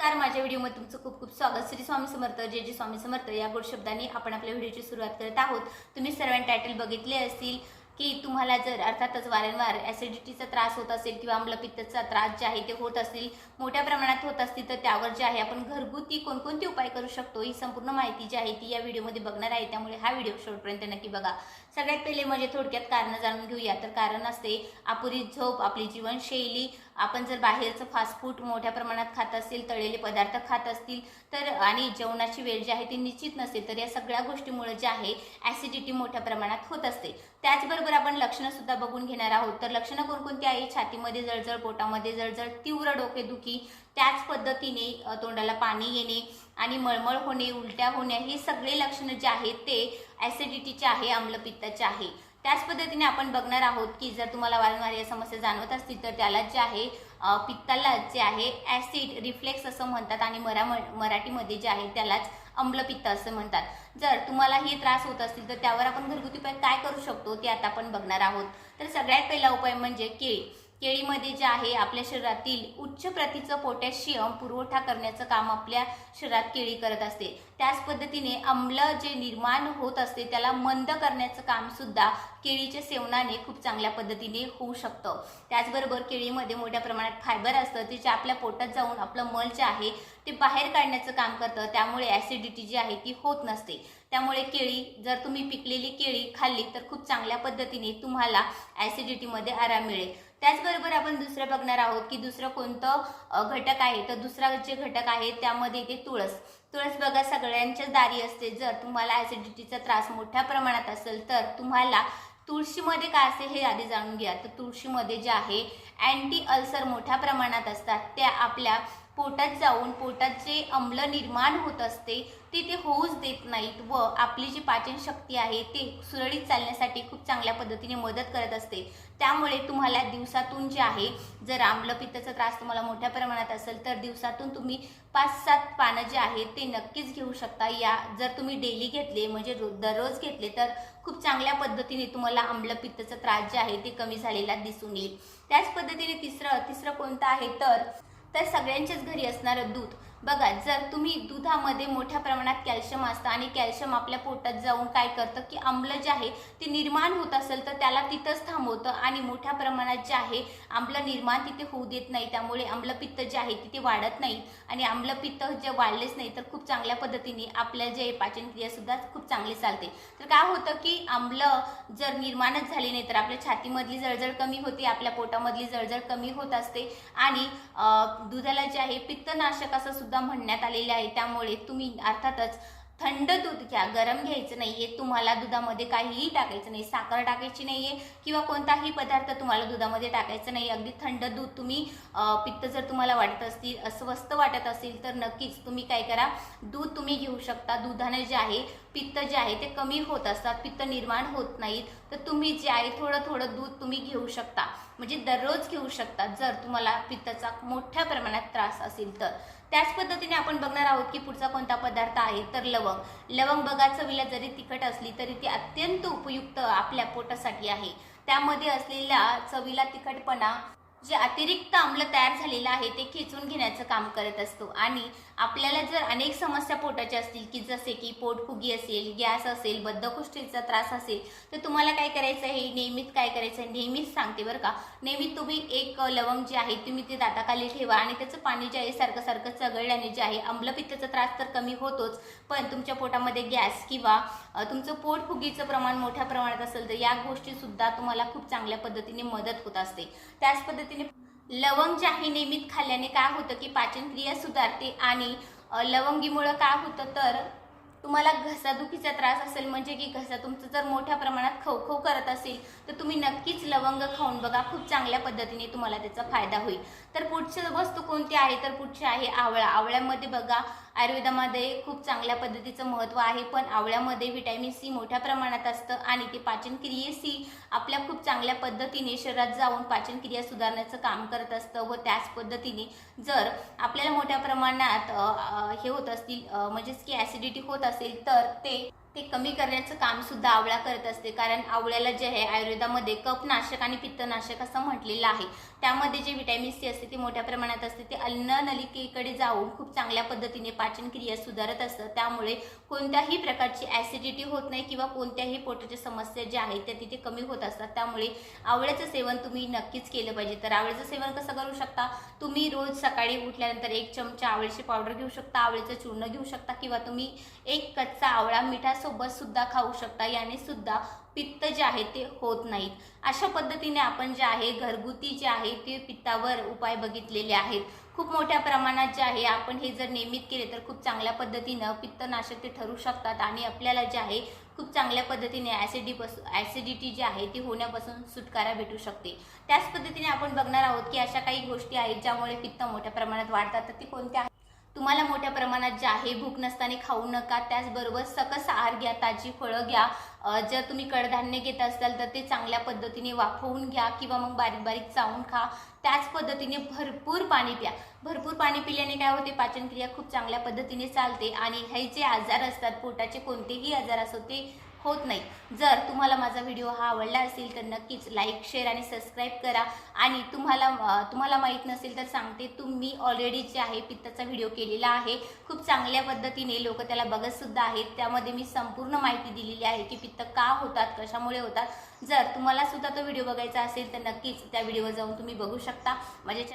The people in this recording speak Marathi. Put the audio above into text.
कार माझ्या व्हिडिओमध्ये तुमचं खूप खूप स्वागत. श्री स्वामी समर्थ जे जे स्वामी समर्थ या गोड शब्दांनी आपण आपल्या व्हिडिओची सुरुवात करत आहोत. तुम्ही सर्वांनी टायटल बघितले असतील की तुम्हाला जर अर्थातच वारंवार ॲसिडिटीचा त्रास होत असेल किंवा आम्लपित्तचा त्रास जे आहे ते होत असतील मोठ्या प्रमाणात होत असतील तर त्यावर जे आहे आपण घरगुती कोणकोणते उपाय करू शकतो ही संपूर्ण माहिती जी आहे ती या व्हिडिओमध्ये बघणार आहे. त्यामुळे हा व्हिडिओ शेवटपर्यंत नक्की बघा. सगळ्यात पहिले म्हणजे थोडक्यात कारणं जाणून घेऊया. तर कारण असते अपुरी झोप आपली जीवनशैली. आपण जर बाहेरचं फास्ट फूड मोठ्या प्रमाणात खात असतील तळलेले पदार्थ खात असतील तर आणि जेवणाची वेळ जी आहे ती निश्चित नसेल तर या सगळ्या गोष्टीमुळे जे आहे ॲसिडिटी मोठ्या प्रमाणात होत असते. त्याचबरोबर आपण लक्षणं सुद्धा बघून घेणार आहोत. तर लक्षणं कोणकोणती आहे? छातीमध्ये जळजळ पोटामध्ये जळजळ तीव्र डोकेदुखी त्याच पद्धतीने तोंडाला पाणी येणे आणि मळमळ होणे उलट्या होणे हे सगळे लक्षणं जे आहेत ते ॲसिडिटीचे आहे आम्लपित्ताचे आहे. त्याच पद्धतीने आपण बघणार आहोत की जर तुम्हाला वारंवार या समस्या जाणवत असतील तर त्याला जे आहे पित्ताला जे आहे ॲसिड रिफ्लेक्स असं म्हणतात आणि मरा मराठीमध्ये जे आहे त्यालाच अम्लपित्त असं म्हणतात. जर तुम्हाला हे त्रास होत असतील तर त्यावर आपण घरगुती उपाय काय करू शकतो ते आता आपण बघणार आहोत. तर सगळ्यात पहिला उपाय म्हणजे केळी. केळीमध्ये जे आहे आपल्या शरीरातील उच्च प्रतीचं पोटॅशियम पुरवठा करण्याचं काम आपल्या शरीरात केळी करत असते. त्याच पद्धतीने आम्ल जे निर्माण होत असते त्याला मंद करण्याचं काम सुद्धा केळीच्या सेवनाने खूप चांगल्या पद्धतीने होऊ शकतं. त्याचबरोबर केळीमध्ये मोठ्या प्रमाणात फायबर असतं ते जे आपल्या पोटात जाऊन आपलं मल जे आहे ते बाहेर काढण्याचं काम करतं. त्यामुळे ॲसिडिटी जी आहे ती होत नसते. त्यामुळे केळी जर तुम्ही पिकलेली केळी खाल्ली तर खूप चांगल्या पद्धतीने तुम्हाला ॲसिडिटीमध्ये आराम मिळेल. त्याचबरोबर आपण दुसरं बघणार आहोत की दुसरं कोणतं घटक आहे. तर दुसरा जे घटक आहे त्यामध्ये ते तुळस. तुळस बघा सगळ्यांच्याच दारी असते. जर तुम्हाला ॲसिडिटीचा त्रास मोठ्या प्रमाणात असेल तर तुम्हाला तुळशीमध्ये काय असते हे आधी जाणून घ्या. तर तुळशीमध्ये जे आहे अँटी अल्सर मोठ्या प्रमाणात असतात. त्या आपल्या पोटात जाऊन पोटात जे अम्ल निर्माण होत असते ते ते होऊच देत नाहीत व आपली जी पाचन शक्ती आहे ते सुरळीत चालण्यासाठी खूप चांगल्या पद्धतीने मदत करत असते. त्यामुळे तुम्हाला दिवसातून जे आहे जर आम्लपित्ताचा त्रास तुम्हाला मोठ्या प्रमाणात असेल तर दिवसातून तुम्ही पाच सात पानं जे आहेत ते नक्कीच घेऊ शकता. या जर तुम्ही डेली घेतले म्हणजे दररोज घेतले तर खूप चांगल्या पद्धतीने तुम्हाला आम्लपित्ताचा त्रास जे आहे ते कमी झालेला दिसून येईल. त्याच पद्धतीने तिसरं तिसरं कोणतं आहे तर तर सगळ्यांच्याच घरी असणारं दूध. बघा जर तुम्ही दुधामध्ये मोठ्या प्रमाणात कॅल्शियम असतं आणि कॅल्शियम आपल्या पोटात जाऊन काय करतं की आम्ल जे आहे ते निर्माण होत असेल तर त्याला तिथंच थांबवतं आणि मोठ्या प्रमाणात जे आहे आम्ल निर्माण तिथे होऊ देत नाही. त्यामुळे आम्लपित्त जे आहे तिथे वाढत नाही आणि आम्लपित्त जे वाढलेच नाही तर खूप चांगल्या पद्धतीने आपल्या जे पाचनक्रियासुद्धा खूप चांगली चालते. तर काय होतं की आम्ल जर निर्माणच झाली नाही तर आपल्या छातीमधली जळजळ कमी होते आपल्या पोटामधली जळजळ कमी होत असते आणि दुधाला जे आहे पित्तनाशक असं सुद्धा म्हणण्यात आलेले आहे. त्यामुळे तुम्ही अर्थातच थंड दूध घ्या. गरम घ्यायचं नाहीये. तुम्हाला दुधामध्ये काहीही टाकायचं नाही. साखर टाकायची नाहीये किंवा कोणताही पदार्थ तुम्हाला दुधामध्ये टाकायचं नाही. अगदी थंड दूध तुम्ही पित्त जर तुम्हाला वाटत असतील अस्वस्थ वाटत असेल तर नक्कीच तुम्ही काय करा. दूध तुम्ही घेऊ शकता. दुधाने जे आहे पित्त जे आहे ते कमी होत असतात. पित्त निर्माण होत नाहीत. तर तुम्ही जे आहे थोडं थोडं दूध तुम्ही घेऊ शकता. म्हणजे दररोज घेऊ शकता. जर तुम्हाला पित्ताचा मोठ्या प्रमाणात त्रास असेल तर. त्याच पद्धतीने आपण बघणार आहोत की पुढचा कोणता पदार्थ आहे तर लवंग. लवंग बघा चवीला जरी तिखट असली तरी ती अत्यंत उपयुक्त आपल्या पोटासाठी आहे. त्यामध्ये असलेल्या चवीला तिखटपणा जे अतिरिक्त आम्ल तयार झालेलं आहे ते खेचून घेण्याचं काम करत असतो. आणि आपल्याला जर अनेक समस्या पोटाच्या असतील की जसे की पोटफुगी असेल गॅस असेल बद्धकोष्ठीचा त्रास असेल तर तुम्हाला काय करायचं आहे? नेहमीच काय करायचं आहे? नेहमीच सांगते बरं का. नेहमी तुम्ही एक लवंग जे आहे तुम्ही ते दाताखाली ठेवा आणि त्याचं पाणी जे आहे सारखं सारखं चघळल्याने जे आहे आम्लपित्ताचा त्रास तर कमी होतोच पण तुमच्या पोटामध्ये गॅस किंवा तुमचं पोटफुगीचं प्रमाण मोठ्या प्रमाणात असेल तर या गोष्टीसुद्धा तुम्हाला खूप चांगल्या पद्धतीने मदत होत असते. त्याच पद्धती लवंग जे आहे नियमित खाल्ल्याने काय होतं की पाचनक्रिया सुधारते आणि लवंगीमुळं काय होतं तर तुम्हाला घसादुखीचा त्रास असेल म्हणजे की घसा तुमचं जर मोठ्या प्रमाणात खवखव करत असेल तर तुम्ही नक्कीच लवंग खाऊन बघा. खूप चांगल्या पद्धतीने तुम्हाला त्याचा फायदा होईल. तर पुढची वस्तू कोणती आहे? तर पुढची आहे आवळा. आवळ्यामध्ये बघा आयुर्वेदामध्ये खूप चांगल्या पद्धतीचं महत्त्व आहे पण आवळ्यामध्ये व्हिटॅमिन सी मोठ्या प्रमाणात असतं आणि ते पाचनक्रियेशी आपल्या खूप चांगल्या पद्धतीने शरीरात जाऊन पाचनक्रिया सुधारण्याचं काम करत असतं व त्याच पद्धतीने जर आपल्याला मोठ्या प्रमाणात हे होत असतील म्हणजेच की ॲसिडिटी होत असेल तर ते ते कमी करण्याचं काम सुद्धा आवळा करत असते. कारण आवळ्याला जे आहे आयुर्वेदामध्ये कफनाशक आणि पित्तनाशक असं म्हटलेलं आहे. त्यामध्ये जे व्हिटॅमिन सी असते ते मोठ्या प्रमाणात असते. ते अन्न नलिकेकडे जाऊन खूप चांगल्या पद्धतीने पाचन क्रिया सुधारत असतं. त्यामुळे कोणत्याही प्रकारची ॲसिडिटी होत नाही किंवा कोणत्याही पोटाच्या समस्या ज्या आहेत त्या तिथे कमी होत असतात. त्यामुळे आवळ्याचं सेवन तुम्ही नक्कीच केलं पाहिजे. तर आवळ्याचं सेवन कसं करू शकता? तुम्ही रोज सकाळी उठल्यानंतर एक चमचा आवळ्याची पावडर घेऊ शकता आवळ्याचं चूर्ण घेऊ शकता किंवा तुम्ही एक कच्चा आवळा सोबत सुद्धा खाऊ शकता. याने सुद्धा पित्त जे आहे ते होत नाहीत. अशा पद्धतीने आपण जे आहे घरगुती जे आहे ते पित्तावर उपाय बघितलेले आहेत. खूप मोठ्या प्रमाणात जे आहे आपण हे जर नियमित केले तर खूप चांगल्या पद्धतीनं पित्तनाशक ते ठरू शकतात आणि आपल्याला जे आहे खूप चांगल्या पद्धतीने ॲसिडीपासून ॲसिडिटी जी आहे ती होण्यापासून सुटकारा भेटू शकते. त्याच पद्धतीने आपण बघणार आहोत की अशा काही गोष्टी आहेत ज्यामुळे पित्त मोठ्या प्रमाणात वाढतात. तर ती कोणत्या तुम्हाला मोठ्या प्रमाणात जे आहे भूक नसताना खाऊ नका. त्याचबरोबर सकस आहार घ्या ताजी फळं घ्या. जर तुम्ही कडधान्य घेत असाल तर ते चांगल्या पद्धतीने वाफवून घ्या किंवा मग बारीक बारीक चावून खा. त्याच पद्धतीने भरपूर पाणी प्या. भरपूर पाणी पिल्याने काय होते पाचनक्रिया खूप चांगल्या पद्धतीने चालते. आणि हे जे आजार असतात पोटाचे कोणतेही आजार असो ते होत नाही. जर तुम्हाला माझा व्हिडिओ हा आवडला असेल तर नक्कीच लाईक शेअर आणि सबस्क्राईब करा. आणि तुम्हाला तुम्हाला माहीत नसेल तर सांगते तुम्ही ऑलरेडी जे आहे पित्ताचा व्हिडिओ केलेला आहे. खूप चांगल्या पद्धतीने लोक त्याला बघतसुद्धा आहेत. त्यामध्ये मी संपूर्ण माहिती दिलेली आहे की पित्त का होतात कशामुळे होतात. जर तुम्हाला सुद्धा तो व्हिडिओ बघायचा असेल तर नक्कीच त्या व्हिडिओवर जाऊन तुम्ही बघू शकता. माझ्या